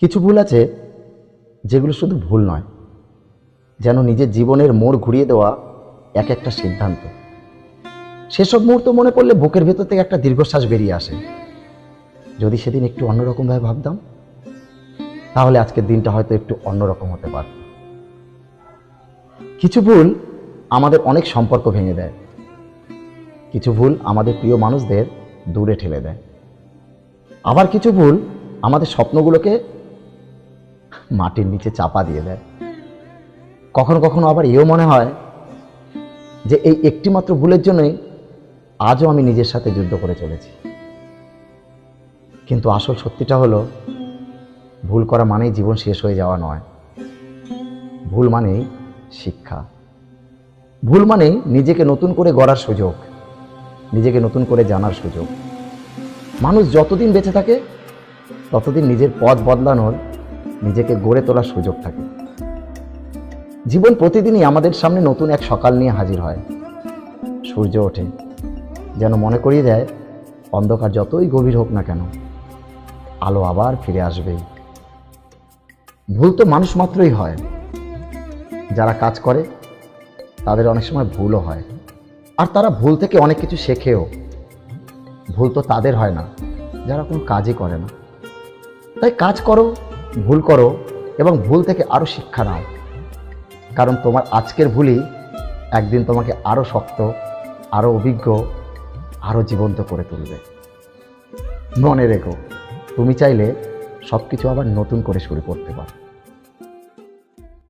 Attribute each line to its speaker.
Speaker 1: কিছু ভুল আছে যেগুলো শুধু ভুল নয়, যেন নিজের জীবনের মোড় ঘুরিয়ে দেওয়া এক একটা সিদ্ধান্ত। সেসব মুহূর্ত মনে পড়লে বুকের ভেতর থেকে একটা দীর্ঘশ্বাস বেরিয়ে আসে। যদি সেদিন একটু অন্যরকমভাবে ভাবতাম, তাহলে আজকের দিনটা হয়তো একটু অন্যরকম হতে পারত। কিছু ভুল আমাদের অনেক সম্পর্ক ভেঙে দেয়। কিছু ভুল আমাদের প্রিয় মানুষদের দূরে ঠেলে দেয়। আবার কিছু ভুল আমাদের স্বপ্নগুলোকে মাটির নিচে চাপা দিয়ে দেয়। কখনো কখনো আবার এও মনে হয় যে এই একটিমাত্র ভুলের জন্যই আজও আমি নিজের সাথে যুদ্ধ করে চলেছি। কিন্তু আসল সত্যিটা হলো, ভুল করা মানেই জীবন শেষ হয়ে যাওয়া নয়। ভুল মানেই শিক্ষা। ভুল মানেই নিজেকে নতুন করে গড়ার সুযোগ, নিজেকে নতুন করে জানার সুযোগ। মানুষ যতদিন বেঁচে থাকে, ততদিন নিজের পথ বদলানোর নিজেকে গড়ে তোলার সুযোগ থাকে। জীবন প্রতিদিনই আমাদের সামনে নতুন এক সকাল নিয়ে হাজির হয়। সূর্য ওঠে, যেন মনে করিয়ে দেয়, অন্ধকার যতই গভীর হোক না কেন, আলো আবার ফিরে আসবেই। ভুল তো মানুষ মাত্রই হয়। যারা কাজ করে, তাদের অনেক সময় ভুলও হয়। আর তারা ভুল থেকে অনেক কিছু শেখেও। ভুল তো তাদের হয় না, যারা কোনো কাজই করে না। তাই কাজ করো ভুল করো এবং ভুল থেকে আরও শিক্ষা নাও। কারণ তোমার আজকের ভুলই একদিন তোমাকে আরও শক্ত, আরও অভিজ্ঞ, আরও জীবন্ত করে তুলবে। মনে রেখো, তুমি চাইলে সব কিছু আবার নতুন করে শুরু করতে পারো।